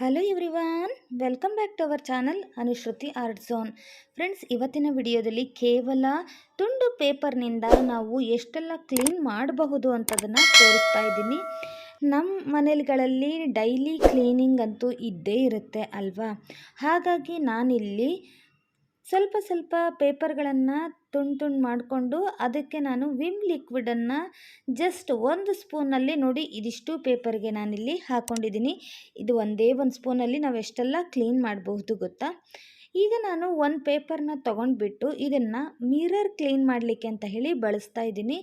Hello everyone welcome back to our channel Anushruti art zone friends ಇವತ್ತಿನ ವಿಡಿಯೋದಲ್ಲಿ ಕೇವಲ ತುಂಡು ಪೇಪರ್ನಿಂದ ನಾವು ಎಷ್ಟೆಲ್ಲ ಕ್ಲೀನ್ ಮಾಡಬಹುದು ಅಂತದನ್ನು ತೋರಿಸ್ತಾ ಇದ್ದೀನಿ. ನಮ್ಮ ಮನೆಗಳಲ್ಲಿ ಡೈಲಿ ಕ್ಲೀನಿಂಗ್ ಅಂತೂ ಇದ್ದೇ ಇರುತ್ತೆ ಅಲ್ವಾ? ಹಾಗಾಗಿ ನಾನಿಲ್ಲಿ ಸ್ವಲ್ಪ ಸ್ವಲ್ಪ ಪೇಪರ್ಗಳನ್ನು ತುಂಡು ತುಂಡು ಮಾಡಿಕೊಂಡು ಅದಕ್ಕೆ ನಾನು ವಿಮ್ ಲಿಕ್ವಿಡನ್ನು ಜಸ್ಟ್ ಒಂದು ಸ್ಪೂನಲ್ಲಿ ನೋಡಿ ಇದಿಷ್ಟು ಪೇಪರ್ಗೆ ನಾನಿಲ್ಲಿ ಹಾಕ್ಕೊಂಡಿದ್ದೀನಿ ಇದು ಒಂದೇ ಒಂದು ಸ್ಪೂನಲ್ಲಿ ನಾವು ಎಷ್ಟೆಲ್ಲ ಕ್ಲೀನ್ ಮಾಡಬಹುದು ಗೊತ್ತಾ? ಈಗ ನಾನು ಒಂದು ಪೇಪರ್ನ ತೊಗೊಂಡ್ಬಿಟ್ಟು ಇದನ್ನು ಮಿರರ್ ಕ್ಲೀನ್ ಮಾಡಲಿಕ್ಕೆ ಅಂತ ಹೇಳಿ ಬಳಸ್ತಾ ಇದ್ದೀನಿ.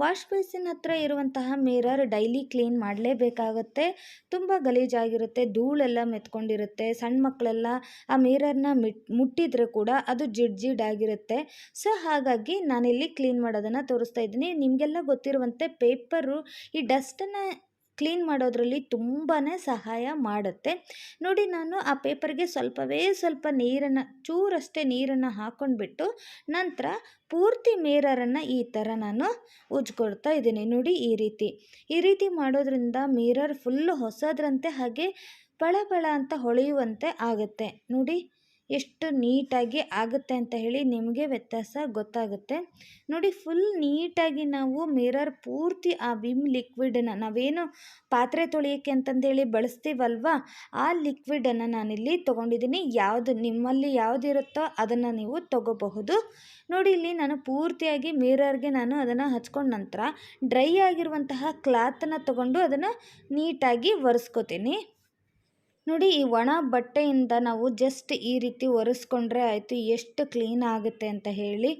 ವಾಶ್ ಬೇಸಿನ್ ಹತ್ರ ಇರುವಂತಹ ಮಿರರ್ ಡೈಲಿ ಕ್ಲೀನ್ ಮಾಡಲೇಬೇಕಾಗುತ್ತೆ. ತುಂಬ ಗಲೀಜಾಗಿರುತ್ತೆ, ಧೂಳೆಲ್ಲ ಮೆತ್ಕೊಂಡಿರುತ್ತೆ ಸಣ್ಣ ಮಕ್ಕಳೆಲ್ಲ ಆ ಮಿರರ್ನ ಮಿಟ್, ಮುಟ್ಟಿದ್ರೆ ಕೂಡ ಅದು ಜಿಡ್ ಜಿಡ್ ಆಗಿರುತ್ತೆ. ಸೊ ಹಾಗಾಗಿ ನಾನಿಲ್ಲಿ ಕ್ಲೀನ್ ಮಾಡೋದನ್ನು ತೋರಿಸ್ತಾ ಇದ್ದೀನಿ. ನಿಮಗೆಲ್ಲ ಗೊತ್ತಿರುವಂತೆ ಪೇಪರು ಈ ಡಸ್ಟನ್ನು ಕ್ಲೀನ್ ಮಾಡೋದ್ರಲ್ಲಿ ತುಂಬಾ ಸಹಾಯ ಮಾಡುತ್ತೆ. ನೋಡಿ ನಾನು ಆ ಪೇಪರ್ಗೆ ಸ್ವಲ್ಪವೇ ಸ್ವಲ್ಪ ನೀರನ್ನು, ಚೂರಷ್ಟೇ ನೀರನ್ನು ಹಾಕ್ಕೊಂಡ್ಬಿಟ್ಟು ನಂತರ ಪೂರ್ತಿ ಮಿರರನ್ನು ಈ ಥರ ನಾನು ಉಜ್ಕೊಡ್ತಾ ಇದ್ದೀನಿ. ನೋಡಿ ಈ ರೀತಿ ಈ ರೀತಿ ಮಾಡೋದ್ರಿಂದ ಮಿರರ್ ಫುಲ್ಲು ಹೊಸದ್ರಂತೆ ಹಾಗೆ ಪಳಪಳ ಪಳ ಅಂತ ಹೊಳೆಯುವಂತೆ ಆಗುತ್ತೆ. ನೋಡಿ ಎಷ್ಟು ನೀಟಾಗಿ ಆಗುತ್ತೆ ಅಂತ ಹೇಳಿ ನಿಮಗೆ ವ್ಯತ್ಯಾಸ ಗೊತ್ತಾಗುತ್ತೆ. ನೋಡಿ ಫುಲ್ ನೀಟಾಗಿ ನಾವು ಮಿರರ್ ಪೂರ್ತಿ ಆ ವಿಮ್ ಲಿಕ್ವಿಡನ್ನು ನಾವೇನು ಪಾತ್ರೆ ತೊಳೆಯೋಕ್ಕೆ ಅಂತಂದೇಳಿ ಬಳಸ್ತೀವಲ್ವ? ಆ ಲಿಕ್ವಿಡನ್ನು ನಾನಿಲ್ಲಿ ತೊಗೊಂಡಿದ್ದೀನಿ. ಯಾವುದು ನಿಮ್ಮಲ್ಲಿ ಯಾವುದಿರುತ್ತೋ ಅದನ್ನು ನೀವು ತೊಗೋಬಹುದು. ನೋಡಿ, ಇಲ್ಲಿ ನಾನು ಪೂರ್ತಿಯಾಗಿ ಮಿರರ್ಗೆ ನಾನು ಅದನ್ನು ಹಚ್ಕೊಂಡ ನಂತರ ಡ್ರೈ ಆಗಿರುವಂತಹ ಕ್ಲಾತನ್ನು ತೊಗೊಂಡು ಅದನ್ನು ನೀಟಾಗಿ ಒರೆಸ್ಕೋತೀನಿ. ನೋಡಿ ಈ ಒಣ ಬಟ್ಟೆಯಿಂದ ನಾವು ಜಸ್ಟ್ ಈ ರೀತಿ ಒರೆಸ್ಕೊಂಡ್ರೆ ಆಯಿತು, ಎಷ್ಟು ಕ್ಲೀನ್ ಆಗುತ್ತೆ ಅಂತ ಹೇಳಿ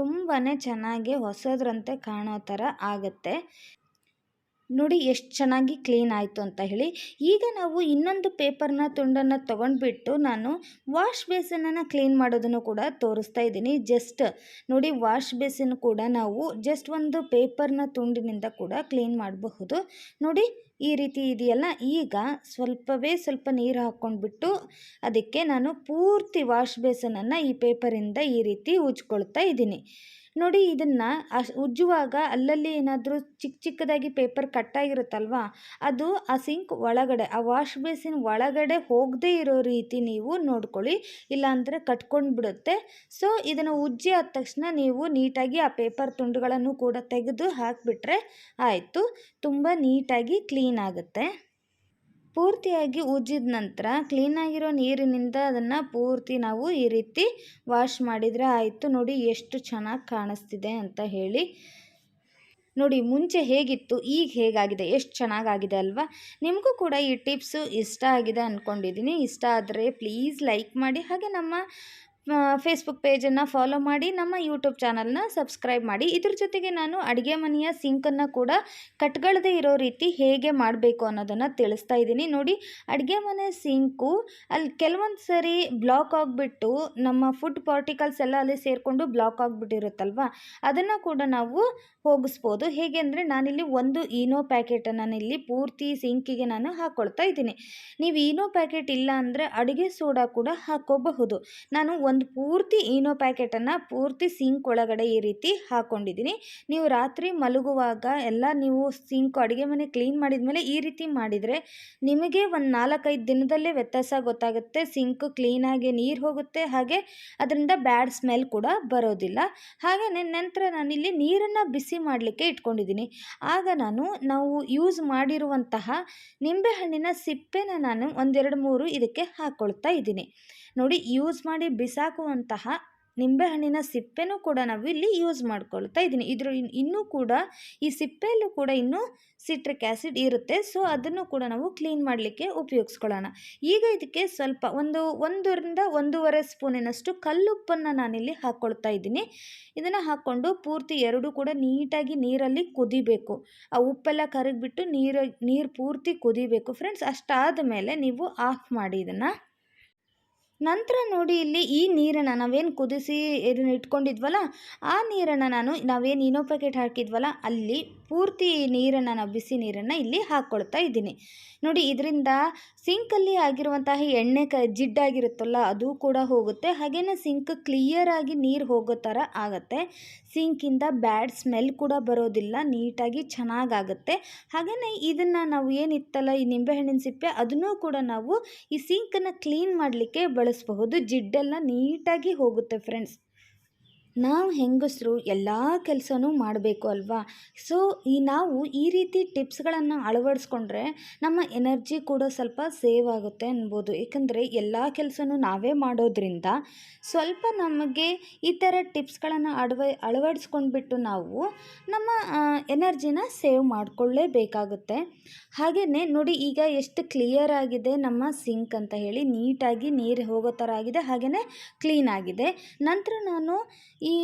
ತುಂಬಾ ಚೆನ್ನಾಗಿ ಹೊಸದ್ರಂತೆ ಕಾಣೋ ಥರ ಆಗುತ್ತೆ. ನೋಡಿ ಎಷ್ಟು ಚೆನ್ನಾಗಿ ಕ್ಲೀನ್ ಆಯಿತು ಅಂತ ಹೇಳಿ. ಈಗ ನಾವು ಇನ್ನೊಂದು ಪೇಪರ್ನ ತುಂಡನ್ನು ತೊಗೊಂಡ್ಬಿಟ್ಟು ನಾನು ವಾಶ್ ಬೇಸನನ್ನು ಕ್ಲೀನ್ ಮಾಡೋದನ್ನು ಕೂಡ ತೋರಿಸ್ತಾ ಇದ್ದೀನಿ. ಜಸ್ಟ್ ನೋಡಿ ವಾಶ್ ಬೇಸಿನ್ ಕೂಡ ನಾವು ಜಸ್ಟ್ ಒಂದು ಪೇಪರ್ನ ತುಂಡಿನಿಂದ ಕೂಡ ಕ್ಲೀನ್ ಮಾಡಬಹುದು. ನೋಡಿ ಈ ರೀತಿ ಇದೆಯಲ್ಲ, ಈಗ ಸ್ವಲ್ಪವೇ ಸ್ವಲ್ಪ ನೀರು ಹಾಕ್ಕೊಂಡ್ಬಿಟ್ಟು ಅದಕ್ಕೆ ನಾನು ಪೂರ್ತಿ ವಾಶ್ ಬೇಸನನ್ನು ಈ ಪೇಪರಿಂದ ಈ ರೀತಿ ಉಜ್ಕೊಳ್ತಾ ಇದ್ದೀನಿ. ನೋಡಿ ಇದನ್ನು ಉಜ್ಜುವಾಗ ಅಲ್ಲಲ್ಲಿ ಏನಾದರೂ ಚಿಕ್ಕ ಚಿಕ್ಕದಾಗಿ ಪೇಪರ್ ಕಟ್ಟಾಗಿರುತ್ತಲ್ವಾ, ಅದು ಆ ಸಿಂಕ್ ಒಳಗಡೆ, ಆ ವಾಶ್ ಬೇಸಿನ್ ಒಳಗಡೆ ಹೋಗದೇ ಇರೋ ರೀತಿ ನೀವು ನೋಡ್ಕೊಳ್ಳಿ, ಇಲ್ಲಾಂದರೆ ಕಟ್ಕೊಂಡು ಬಿಡುತ್ತೆ. ಸೊ, ಇದನ್ನು ಉಜ್ಜಿ ಆದ ತಕ್ಷಣ ನೀವು ನೀಟಾಗಿ ಆ ಪೇಪರ್ ತುಂಡುಗಳನ್ನು ಕೂಡ ತೆಗೆದು ಹಾಕಿಬಿಟ್ರೆ ಆಯಿತು. ತುಂಬ ನೀಟಾಗಿ ಕ್ಲೀನ್ ಆಗುತ್ತೆ. ಪೂರ್ತಿಯಾಗಿ ಉಜ್ಜಿದ ನಂತರ ಕ್ಲೀನಾಗಿರೋ ನೀರಿನಿಂದ ಅದನ್ನು ಪೂರ್ತಿ ನಾವು ಈ ರೀತಿ ವಾಶ್ ಮಾಡಿದರೆ ಆಯಿತು. ನೋಡಿ ಎಷ್ಟು ಚೆನ್ನಾಗಿ ಕಾಣಿಸ್ತಿದೆ ಅಂತ ಹೇಳಿ. ನೋಡಿ ಮುಂಚೆ ಹೇಗಿತ್ತು, ಈಗ ಹೇಗಾಗಿದೆ, ಎಷ್ಟು ಚೆನ್ನಾಗಾಗಿದೆ ಅಲ್ವಾ? ನಿಮಗೂ ಕೂಡ ಈ ಟಿಪ್ಸು ಇಷ್ಟ ಆಗಿದೆ ಅಂದ್ಕೊಂಡಿದ್ದೀನಿ ಇಷ್ಟ ಆದರೆ ಪ್ಲೀಸ್ ಲೈಕ್ ಮಾಡಿ. ಹಾಗೆ ನಮ್ಮ ಫೇಸ್ಬುಕ್ ಪೇಜನ್ನು ಫಾಲೋ ಮಾಡಿ, ನಮ್ಮ ಯೂಟ್ಯೂಬ್ ಚಾನಲ್ನ ಸಬ್ಸ್ಕ್ರೈಬ್ ಮಾಡಿ. ಇದ್ರ ಜೊತೆಗೆ ನಾನು ಅಡುಗೆ ಮನೆಯ ಸಿಂಕನ್ನು ಕೂಡ ಕಟ್ಗಳದೇ ಇರೋ ರೀತಿ ಹೇಗೆ ಮಾಡಬೇಕು ಅನ್ನೋದನ್ನು ತಿಳಿಸ್ತಾ ಇದ್ದೀನಿ. ನೋಡಿ, ಅಡುಗೆ ಮನೆ ಸಿಂಕು ಅಲ್ಲಿ ಕೆಲವೊಂದು ಸರಿ ಬ್ಲಾಕ್ ಆಗಿಬಿಟ್ಟು, ನಮ್ಮ ಫುಡ್ ಪಾರ್ಟಿಕಲ್ಸ್ ಎಲ್ಲ ಅಲ್ಲಿ ಸೇರಿಕೊಂಡು ಬ್ಲಾಕ್ ಆಗಿಬಿಟ್ಟಿರುತ್ತಲ್ವ? ಅದನ್ನು ಕೂಡ ನಾವು ಹೋಗಿಸ್ಬೋದು. ಹೇಗೆ ಅಂದರೆ, ನಾನಿಲ್ಲಿ ಒಂದು ಈನೋ ಪ್ಯಾಕೆಟನ್ನು ನಾನಿಲ್ಲಿ ಪೂರ್ತಿ ಸಿಂಕಿಗೆ ನಾನು ಹಾಕ್ಕೊಳ್ತಾ ಇದ್ದೀನಿ. ನೀವು ಈನೋ ಪ್ಯಾಕೆಟ್ ಇಲ್ಲ ಅಂದರೆ ಅಡುಗೆ ಸೋಡಾ ಕೂಡ ಹಾಕ್ಕೋಬಹುದು. ನಾನು ಪೂರ್ತಿ ಈನೋ ಪ್ಯಾಕೆಟನ್ನು, ಪೂರ್ತಿ ಸಿಂಕ್ ಒಳಗಡೆ ಈ ರೀತಿ ಹಾಕ್ಕೊಂಡಿದ್ದೀನಿ ನೀವು ರಾತ್ರಿ ಮಲಗುವಾಗ ಎಲ್ಲ ನೀವು ಸಿಂಕ್ ಅಡುಗೆ ಮನೆ ಕ್ಲೀನ್ ಮಾಡಿದ ಮೇಲೆ ಈ ರೀತಿ ಮಾಡಿದರೆ ನಿಮಗೆ ಒಂದು ನಾಲ್ಕೈದು ದಿನದಲ್ಲೇ ವ್ಯತ್ಯಾಸ ಗೊತ್ತಾಗುತ್ತೆ. ಸಿಂಕ್ ಕ್ಲೀನಾಗಿ ನೀರು ಹೋಗುತ್ತೆ, ಹಾಗೆ ಅದರಿಂದ ಬ್ಯಾಡ್ ಸ್ಮೆಲ್ ಕೂಡ ಬರೋದಿಲ್ಲ. ಹಾಗೆಯೇ ನಂತರ ನಾನಿಲ್ಲಿ ನೀರನ್ನು ಬಿಸಿ ಮಾಡಲಿಕ್ಕೆ ಇಟ್ಕೊಂಡಿದ್ದೀನಿ. ಆಗ ನಾನು, ನಾವು ಯೂಸ್ ಮಾಡಿರುವಂತಹ ನಿಂಬೆಹಣ್ಣಿನ ಸಿಪ್ಪೆನ ನಾನು ಒಂದೆರಡು ಮೂರು ಇದಕ್ಕೆ ಹಾಕ್ಕೊಳ್ತಾ ಇದ್ದೀನಿ. ನೋಡಿ ಯೂಸ್ ಮಾಡಿ ಬಿಸಾಕುವಂತಹ ನಿಂಬೆಹಣ್ಣಿನ ಸಿಪ್ಪೆನೂ ಕೂಡ ನಾವು ಇಲ್ಲಿ ಯೂಸ್ ಮಾಡ್ಕೊಳ್ತಾ ಇದ್ದೀನಿ. ಇದ್ರ ಇನ್ನೂ ಕೂಡ ಈ ಸಿಪ್ಪೆಯಲ್ಲೂ ಕೂಡ ಇನ್ನೂ ಸಿಟ್ರಿಕ್ ಆ್ಯಸಿಡ್ ಇರುತ್ತೆ. ಸೊ ಅದನ್ನು ಕೂಡ ನಾವು ಕ್ಲೀನ್ ಮಾಡಲಿಕ್ಕೆ ಉಪಯೋಗಿಸ್ಕೊಳ್ಳೋಣ. ಈಗ ಇದಕ್ಕೆ ಸ್ವಲ್ಪ ಒಂದು ಒಂದರಿಂದ ಒಂದೂವರೆ ಸ್ಪೂನಿನಷ್ಟು ಕಲ್ಲುಪ್ಪನ್ನು ನಾನಿಲ್ಲಿ ಹಾಕ್ಕೊಳ್ತಾ ಇದ್ದೀನಿ. ಇದನ್ನು ಹಾಕ್ಕೊಂಡು ಪೂರ್ತಿ ಎರಡೂ ಕೂಡ ನೀಟಾಗಿ ನೀರಲ್ಲಿ ಕುದಿಬೇಕು. ಆ ಉಪ್ಪೆಲ್ಲ ಕರಗಿಬಿಟ್ಟು ನೀರು ನೀರು ಪೂರ್ತಿ ಕುದಿಬೇಕು. ಫ್ರೆಂಡ್ಸ್ ಅಷ್ಟಾದ ಮೇಲೆ ನೀವು ಆಫ್ ಮಾಡಿ ಇದನ್ನು. ನಂತರ ನೋಡಿ ಇಲ್ಲಿ ಈ ನೀರನ್ನು ನಾವೇನು ಕುದಿಸಿ ಇದನ್ನ ಇಟ್ಕೊಂಡಿದ್ವಲ್ಲ, ಆ ನೀರನ್ನು ನಾನು ನಾವೇನು ಇನೋ ಹಾಕಿದ್ವಲ್ಲ, ಅಲ್ಲಿ ಪೂರ್ತಿ ನೀರನ್ನು ನಾವು ಬಿಸಿ ನೀರನ್ನು ಇಲ್ಲಿ ಹಾಕ್ಕೊಳ್ತಾ ಇದ್ದೀನಿ. ನೋಡಿ, ಇದರಿಂದ ಸಿಂಕಲ್ಲಿ ಆಗಿರುವಂತಹ ಎಣ್ಣೆ ಕ ಜಿಡ್ಡಾಗಿರುತ್ತಲ್ಲ ಅದು ಕೂಡ ಹೋಗುತ್ತೆ. ಹಾಗೆಯೇ ಸಿಂಕ್ ಕ್ಲಿಯರಾಗಿ ನೀರು ಹೋಗೋ ಥರ ಆಗುತ್ತೆ. ಸಿಂಕಿಂದ ಬ್ಯಾಡ್ ಸ್ಮೆಲ್ ಕೂಡ ಬರೋದಿಲ್ಲ, ನೀಟಾಗಿ ಚೆನ್ನಾಗಾಗುತ್ತೆ. ಹಾಗೆಯೇ ಇದನ್ನು ನಾವು ಏನಿತ್ತಲ್ಲ, ಈ ನಿಂಬೆಹಣ್ಣಿನ ಸಿಪ್ಪೆ, ಅದನ್ನೂ ಕೂಡ ನಾವು ಈ ಸಿಂಕನ್ನು ಕ್ಲೀನ್ ಮಾಡಲಿಕ್ಕೆ ಬಳಸಬಹುದು. ಜಿಡ್ಡೆಲ್ಲ ನೀಟಾಗಿ ಹೋಗುತ್ತೆ, ಫ್ರೆಂಡ್ಸ್. ನಾವು ಹೆಂಗಸರು ಎಲ್ಲ ಕೆಲಸನೂ ಮಾಡಬೇಕು ಅಲ್ವಾ? ಸೊ ಈ ನಾವು ಈ ರೀತಿ ಟಿಪ್ಸ್ಗಳನ್ನು ಅಳವಡಿಸ್ಕೊಂಡ್ರೆ ನಮ್ಮ ಎನರ್ಜಿ ಕೂಡ ಸ್ವಲ್ಪ ಸೇವ್ ಆಗುತ್ತೆ ಅನ್ಬೋದು. ಏಕೆಂದರೆ ಎಲ್ಲ ಕೆಲಸನೂ ನಾವೇ ಮಾಡೋದ್ರಿಂದ ಸ್ವಲ್ಪ ನಮಗೆ ಈ ಥರ ಟಿಪ್ಸ್ಗಳನ್ನು ಅಳವ ಅಳವಡಿಸ್ಕೊಂಡ್ಬಿಟ್ಟು ನಾವು ನಮ್ಮ ಎನರ್ಜಿನ ಸೇವ್ ಮಾಡಿಕೊಳ್ಳೇಬೇಕಾಗುತ್ತೆ. ಹಾಗೆಯೇ ನೋಡಿ ಈಗ ಎಷ್ಟು ಕ್ಲಿಯರ್ ಆಗಿದೆ ನಮ್ಮ ಸಿಂಕ್ ಅಂತ ಹೇಳಿ ನೀಟಾಗಿ ನೀರು ಹೋಗೋ ಥರ ಆಗಿದೆ ಹಾಗೆಯೇ ಕ್ಲೀನ್ ಆಗಿದೆ. ನಂತರ ನಾನು ಈ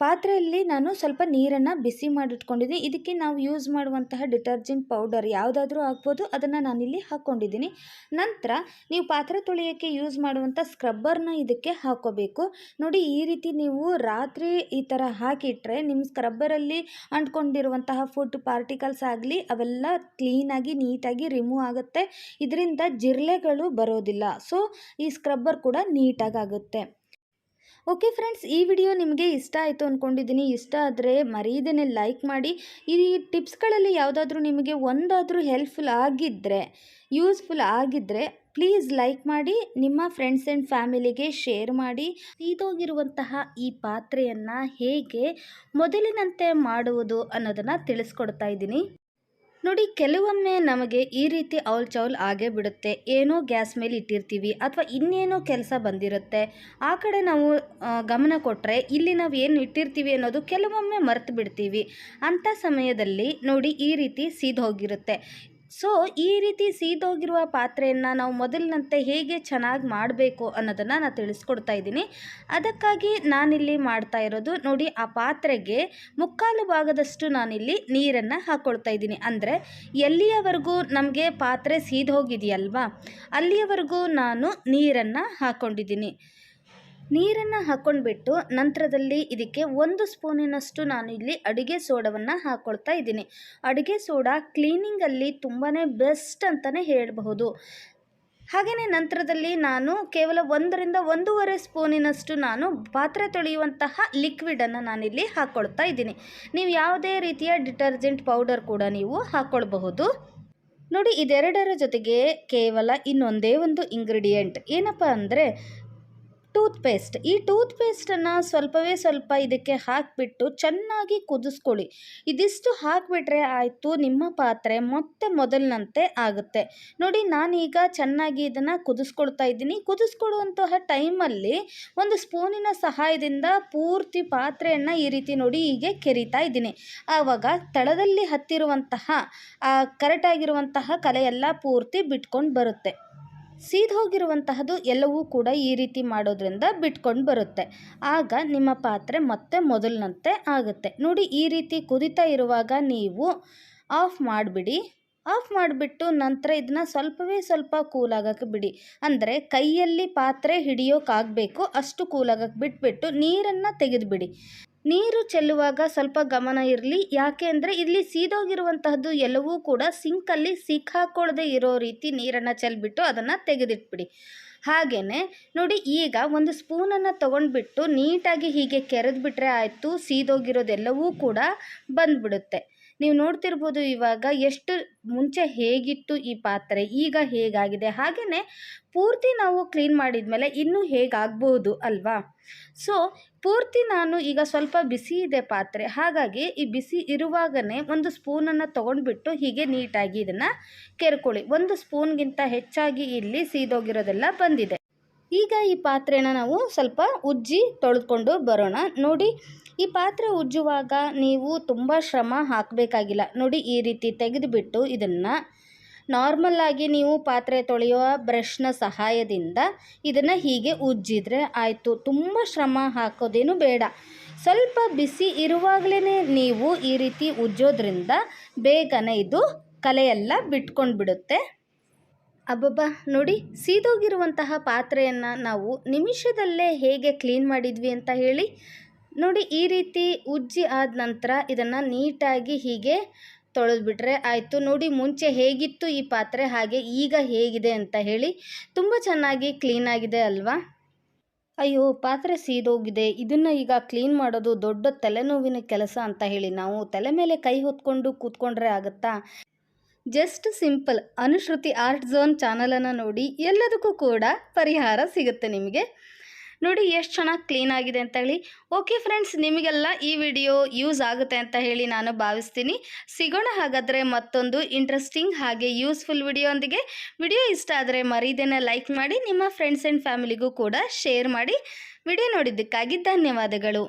ಪಾತ್ರೆಯಲ್ಲಿ ನಾನು ಸ್ವಲ್ಪ ನೀರನ್ನು ಬಿಸಿ ಮಾಡಿಟ್ಕೊಂಡಿದ್ದೆ. ಇದಕ್ಕೆ ನಾವು ಯೂಸ್ ಮಾಡುವಂತಹ ಡಿಟರ್ಜೆಂಟ್ ಪೌಡರ್ ಯಾವುದಾದ್ರೂ ಆಗ್ಬೋದು ಅದನ್ನು ನಾನಿಲ್ಲಿ ಹಾಕ್ಕೊಂಡಿದ್ದೀನಿ. ನಂತರ ನೀವು ಪಾತ್ರೆ ತೊಳೆಯೋಕ್ಕೆ ಯೂಸ್ ಮಾಡುವಂಥ ಸ್ಕ್ರಬ್ಬರ್ನ ಇದಕ್ಕೆ ಹಾಕ್ಕೋಬೇಕು ನೋಡಿ, ಈ ರೀತಿ ನೀವು ರಾತ್ರಿ ಈ ಥರ ಹಾಕಿಟ್ರೆ ನಿಮ್ಮ ಸ್ಕ್ರಬ್ಬರಲ್ಲಿ ಅಂಟ್ಕೊಂಡಿರುವಂತಹ ಫುಡ್ ಪಾರ್ಟಿಕಲ್ಸ್ ಆಗಲಿ, ಅವೆಲ್ಲ ಕ್ಲೀನಾಗಿ, ನೀಟಾಗಿ ರಿಮೂವ್ ಆಗುತ್ತೆ. ಇದರಿಂದ ಜಿರಳೆಗಳು ಬರೋದಿಲ್ಲ. ಸೊ, ಈ ಸ್ಕ್ರಬ್ಬರ್ ಕೂಡ ನೀಟಾಗಿ ಆಗುತ್ತೆ. ಓಕೆ ಫ್ರೆಂಡ್ಸ್, ಈ ವಿಡಿಯೋ ನಿಮಗೆ ಇಷ್ಟ ಆಯಿತು ಅಂದ್ಕೊಂಡಿದ್ದೀನಿ ಇಷ್ಟ ಆದರೆ ಮರೀದೇನೆ ಲೈಕ್ ಮಾಡಿ. ಈ ಟಿಪ್ಸ್ಗಳಲ್ಲಿ ಯಾವುದಾದ್ರೂ ನಿಮಗೆ ಒಂದಾದರೂ ಹೆಲ್ಪ್ಫುಲ್ ಆಗಿದ್ದರೆ ಯೂಸ್ಫುಲ್ ಆಗಿದ್ದರೆ ಪ್ಲೀಸ್ ಲೈಕ್ ಮಾಡಿ, ನಿಮ್ಮ ಫ್ರೆಂಡ್ಸ್ ಆ್ಯಂಡ್ ಫ್ಯಾಮಿಲಿಗೆ ಶೇರ್ ಮಾಡಿ. ತೀದೋಗಿರುವಂತಹ ಈ ಪಾತ್ರೆಯನ್ನು ಹೇಗೆ ಮೊದಲಿನಂತೆ ಮಾಡುವುದು ಅನ್ನೋದನ್ನು ತಿಳಿಸ್ಕೊಡ್ತಾ ಇದ್ದೀನಿ. ನೋಡಿ, ಕೆಲವೊಮ್ಮೆ ನಮಗೆ ಈ ರೀತಿ ಅವಲ್ ಚೌಲ್ ಆಗೇ ಬಿಡುತ್ತೆ. ಏನೋ ಗ್ಯಾಸ್ ಮೇಲೆ ಇಟ್ಟಿರ್ತೀವಿ ಅಥವಾ ಇನ್ನೇನೋ ಕೆಲಸ ಬಂದಿರುತ್ತೆ. ಆ ಕಡೆ ನಾವು ಗಮನ ಕೊಟ್ಟರೆ ಇಲ್ಲಿ ನಾವು ಏನು ಇಟ್ಟಿರ್ತೀವಿ ಅನ್ನೋದು ಕೆಲವೊಮ್ಮೆ ಮರೆತು ಬಿಡ್ತೀವಿ. ಅಂಥ ಸಮಯದಲ್ಲಿ ನೋಡಿ ಈ ರೀತಿ ಸೀದ್ ಹೋಗಿರುತ್ತೆ. ಸೊ, ಈ ರೀತಿ ಸೀದೋಗಿರುವ ಪಾತ್ರೆಯನ್ನು ನಾವು ಮೊದಲಿನಂತೆ ಹೇಗೆ ಚೆನ್ನಾಗಿ ಮಾಡಬೇಕು ಅನ್ನೋದನ್ನು ನಾನು ತಿಳಿಸ್ಕೊಡ್ತಾ ಇದ್ದೀನಿ. ಅದಕ್ಕಾಗಿ ನಾನಿಲ್ಲಿ ಮಾಡ್ತಾ ಇರೋದು ನೋಡಿ, ಆ ಪಾತ್ರೆಗೆ ಮುಕ್ಕಾಲು ಭಾಗದಷ್ಟು ನಾನಿಲ್ಲಿ ನೀರನ್ನು ಹಾಕ್ಕೊಳ್ತಾ ಇದ್ದೀನಿ. ಅಂದರೆ, ಎಲ್ಲಿಯವರೆಗೂ ನಮಗೆ ಪಾತ್ರೆ ಸೀದೋಗಿದೆಯಲ್ವಾ, ಅಲ್ಲಿಯವರೆಗೂ ನಾನು ನೀರನ್ನು ಹಾಕ್ಕೊಂಡಿದ್ದೀನಿ ನೀರನ್ನು ಹಾಕ್ಕೊಂಡ್ಬಿಟ್ಟು ನಂತರದಲ್ಲಿ ಇದಕ್ಕೆ ಒಂದು ಸ್ಪೂನಿನಷ್ಟು ನಾನು ಇಲ್ಲಿ ಅಡುಗೆ ಸೋಡವನ್ನು ಹಾಕ್ಕೊಳ್ತಾ ಇದ್ದೀನಿ. ಅಡುಗೆ ಸೋಡಾ ಕ್ಲೀನಿಂಗಲ್ಲಿ ತುಂಬಾ ಬೆಸ್ಟ್ ಅಂತಲೇ ಹೇಳಬಹುದು. ಹಾಗೆಯೇ ನಂತರದಲ್ಲಿ ನಾನು ಕೇವಲ ಒಂದರಿಂದ ಒಂದೂವರೆ ಸ್ಪೂನಿನಷ್ಟು ನಾನು ಪಾತ್ರೆ ತೊಳೆಯುವಂತಹ ಲಿಕ್ವಿಡನ್ನು ನಾನಿಲ್ಲಿ ಹಾಕ್ಕೊಳ್ತಾ ಇದ್ದೀನಿ. ನೀವು ಯಾವುದೇ ರೀತಿಯ ಡಿಟರ್ಜೆಂಟ್ ಪೌಡರ್ ಕೂಡ ನೀವು ಹಾಕ್ಕೊಳ್ಬಹುದು ನೋಡಿ, ಇದೆರಡರ ಜೊತೆಗೆ ಕೇವಲ ಇನ್ನೊಂದೇ ಒಂದು ಇಂಗ್ರೀಡಿಯೆಂಟ್ ಏನಪ್ಪ ಅಂದರೆ ಟೂತ್ ಪೇಸ್ಟ್ ಈ ಟೂತ್ ಪೇಸ್ಟನ್ನು ಸ್ವಲ್ಪವೇ ಸ್ವಲ್ಪ ಇದಕ್ಕೆ ಹಾಕಿಬಿಟ್ಟು ಚೆನ್ನಾಗಿ ಕುದಿಸ್ಕೊಳ್ಳಿ. ಇದಿಷ್ಟು ಹಾಕಿಬಿಟ್ರೆ ಆಯಿತು, ನಿಮ್ಮ ಪಾತ್ರೆ ಮತ್ತೆ ಮೊದಲಿನಂತೆ ಆಗುತ್ತೆ. ನೋಡಿ, ನಾನೀಗ ಚೆನ್ನಾಗಿ ಇದನ್ನು ಕುದಿಸ್ಕೊಳ್ತಾ ಇದ್ದೀನಿ. ಕುದಿಸ್ಕೊಳ್ಳುವಂತಹ ಟೈಮಲ್ಲಿ ಒಂದು ಸ್ಪೂನಿನ ಸಹಾಯದಿಂದ ಪೂರ್ತಿ ಪಾತ್ರೆಯನ್ನು ಈ ರೀತಿ ನೋಡಿ ಹೀಗೆ ಕೆರಿತಾ ಇದ್ದೀನಿ. ಆವಾಗ ತಳದಲ್ಲಿ ಹತ್ತಿರುವಂತಹ ಕರೆಕ್ಟಾಗಿರುವಂತಹ ಕಲೆಯೆಲ್ಲ ಪೂರ್ತಿ ಬಿಟ್ಕೊಂಡು ಬರುತ್ತೆ. ಸೀದ್ ಹೋಗಿರುವಂತಹದ್ದು ಎಲ್ಲವೂ ಕೂಡ ಈ ರೀತಿ ಮಾಡೋದ್ರಿಂದ ಬಿಟ್ಕೊಂಡು ಬರುತ್ತೆ. ಆಗ ನಿಮ್ಮ ಪಾತ್ರೆ ಮತ್ತೆ ಮೊದಲಿನಂತೆ ಆಗುತ್ತೆ. ನೋಡಿ, ಈ ರೀತಿ ಕುದಿತಾ ಇರುವಾಗ ನೀವು ಆಫ್ ಮಾಡಿಬಿಡಿ. ಆಫ್ ಮಾಡಿಬಿಟ್ಟು ನಂತರ ಇದನ್ನ ಸ್ವಲ್ಪವೇ ಸ್ವಲ್ಪ ಕೂಲಾಗಕ್ಕೆ ಬಿಡಿ. ಅಂದರೆ ಕೈಯಲ್ಲಿ ಪಾತ್ರೆ ಹಿಡಿಯೋಕ್ಕಾಗಬೇಕು ಅಷ್ಟು ಕೂಲಾಗಕ್ಕೆ ಬಿಟ್ಬಿಟ್ಟು ನೀರನ್ನು ತೆಗೆದುಬಿಡಿ. ನೀರು ಚೆಲ್ಲುವಾಗ ಸ್ವಲ್ಪ ಗಮನ ಇರಲಿ. ಯಾಕೆ ಅಂದರೆ ಇಲ್ಲಿ ಸೀದೋಗಿರುವಂತಹದ್ದು ಎಲ್ಲವೂ ಕೂಡ ಸಿಂಕಲ್ಲಿ ಸಿಕ್ಕಾಕೊಳ್ಳದೆ ಇರೋ ರೀತಿ ನೀರನ್ನು ಚೆಲ್ಬಿಟ್ಟು ಅದನ್ನು ತೆಗೆದಿಟ್ಬಿಡಿ. ಹಾಗೆಯೇ ನೋಡಿ ಈಗ ಒಂದು ಸ್ಪೂನನ್ನು ತೊಗೊಂಡ್ಬಿಟ್ಟು ನೀಟಾಗಿ ಹೀಗೆ ಕೆರೆದ್ಬಿಟ್ರೆ ಆಯಿತು. ಸೀದೋಗಿರೋದೆಲ್ಲವೂ ಕೂಡ ಬಂದ್ಬಿಡುತ್ತೆ. ನೀವು ನೋಡ್ತಿರ್ಬೋದು ಇವಾಗ ಎಷ್ಟು ಮುಂಚೆ ಹೇಗಿತ್ತು ಈ ಪಾತ್ರೆ, ಈಗ ಹೇಗಾಗಿದೆ? ಹಾಗೆಯೇ ಪೂರ್ತಿ ನಾವು ಕ್ಲೀನ್ ಮಾಡಿದ್ಮೇಲೆ ಇನ್ನೂ ಹೇಗಾಗ್ಬೋದು ಅಲ್ವಾ? ಸೊ ಪೂರ್ತಿ ನಾನು ಈಗ ಸ್ವಲ್ಪ ಬಿಸಿ ಇದೆ ಪಾತ್ರೆ. ಹಾಗಾಗಿ ಈ ಬಿಸಿ ಇರುವಾಗಲೇ ಒಂದು ಸ್ಪೂನನ್ನು ತೊಗೊಂಡ್ಬಿಟ್ಟು ಹೀಗೆ ನೀಟಾಗಿ ಇದನ್ನು ಕೆರ್ಕೊಳ್ಳಿ. ಒಂದು ಸ್ಪೂನ್ಗಿಂತ ಹೆಚ್ಚಾಗಿ ಇಲ್ಲಿ ಸೀದೋಗಿರೋದೆಲ್ಲ ಬಂದಿದೆ. ಈಗ ಈ ಪಾತ್ರೆನ ನಾವು ಸ್ವಲ್ಪ ಉಜ್ಜಿ ತೊಳೆದುಕೊಂಡು ಬರೋಣ. ನೋಡಿ, ಈ ಪಾತ್ರೆ ಉಜ್ಜುವಾಗ ನೀವು ತುಂಬ ಶ್ರಮ ಹಾಕಬೇಕಾಗಿಲ್ಲ. ನೋಡಿ, ಈ ರೀತಿ ತೆಗೆದುಬಿಟ್ಟು ಇದನ್ನು ನಾರ್ಮಲ್ಲಾಗಿ ನೀವು ಪಾತ್ರೆ ತೊಳೆಯುವ ಬ್ರಷ್ನ ಸಹಾಯದಿಂದ ಇದನ್ನು ಹೀಗೆ ಉಜ್ಜಿದ್ರೆ ಆಯಿತು. ತುಂಬ ಶ್ರಮ ಹಾಕೋದೇನು ಬೇಡ. ಸ್ವಲ್ಪ ಬಿಸಿ ಇರುವಾಗಲೇ ನೀವು ಈ ರೀತಿ ಉಜ್ಜೋದ್ರಿಂದ ಬೇಗನೆ ಇದು ಕಲೆಯೆಲ್ಲ ಬಿಟ್ಕೊಂಡು ಬಿಡುತ್ತೆ ಅಬ್ಬಬ್ಬಾ, ನೋಡಿ, ಸೀದೋಗಿರುವಂತಹ ಪಾತ್ರೆಯನ್ನು ನಾವು ನಿಮಿಷದಲ್ಲೇ ಹೇಗೆ ಕ್ಲೀನ್ ಮಾಡಿದ್ವಿ ಅಂತ ಹೇಳಿ. ನೋಡಿ, ಈ ರೀತಿ ಉಜ್ಜಿ ಆದ ನಂತರ ಇದನ್ನು ನೀಟಾಗಿ ಹೀಗೆ ತೊಳೆದ್ಬಿಟ್ರೆ ಆಯಿತು. ನೋಡಿ, ಮುಂಚೆ ಹೇಗಿತ್ತು ಈ ಪಾತ್ರೆ, ಹಾಗೆ ಈಗ ಹೇಗಿದೆ ಅಂತ ಹೇಳಿ. ತುಂಬ ಚೆನ್ನಾಗಿ ಕ್ಲೀನಾಗಿದೆ ಅಲ್ವಾ? ಅಯ್ಯೋ, ಪಾತ್ರೆ ಸೀದೋಗಿದೆ. ಇದನ್ನು ಈಗ ಕ್ಲೀನ್ ಮಾಡೋದು ದೊಡ್ಡ ತಲೆನೋವಿನ ಕೆಲಸ ಅಂತ ಹೇಳಿ ನಾವು ತಲೆ ಮೇಲೆ ಕೈ ಹೊತ್ಕೊಂಡು ಕೂತ್ಕೊಂಡ್ರೆ ಆಗುತ್ತಾ? Just simple Anushruti art zone ಚಾನಲನ್ನು ನೋಡಿ ಎಲ್ಲದಕ್ಕೂ ಕೂಡ ಪರಿಹಾರ ಸಿಗುತ್ತೆ ನಿಮಗೆ. ನೋಡಿ ಎಷ್ಟು ಚೆನ್ನಾಗಿ ಕ್ಲೀನ್ ಆಗಿದೆ ಅಂತ ಹೇಳಿ. ಓಕೆ ಫ್ರೆಂಡ್ಸ್, ನಿಮಗೆಲ್ಲ ಈ ವಿಡಿಯೋ ಯೂಸ್ ಆಗುತ್ತೆ ಅಂತ ಹೇಳಿ ನಾನು ಭಾವಿಸ್ತೀನಿ. ಸಿಗೋಣ ಹಾಗಾದರೆ ಮತ್ತೊಂದು ಇಂಟ್ರೆಸ್ಟಿಂಗ್ ಹಾಗೆ ಯೂಸ್ಫುಲ್ ವಿಡಿಯೋಂದಿಗೆ ವಿಡಿಯೋ ಇಷ್ಟ ಆದರೆ ಮರೀದೇನ ಲೈಕ್ ಮಾಡಿ, ನಿಮ್ಮ ಫ್ರೆಂಡ್ಸ್ ಆ್ಯಂಡ್ ಫ್ಯಾಮಿಲಿಗೂ ಕೂಡ ಶೇರ್ ಮಾಡಿ. ವಿಡಿಯೋ ನೋಡಿದ್ದಕ್ಕಾಗಿ ಧನ್ಯವಾದಗಳು.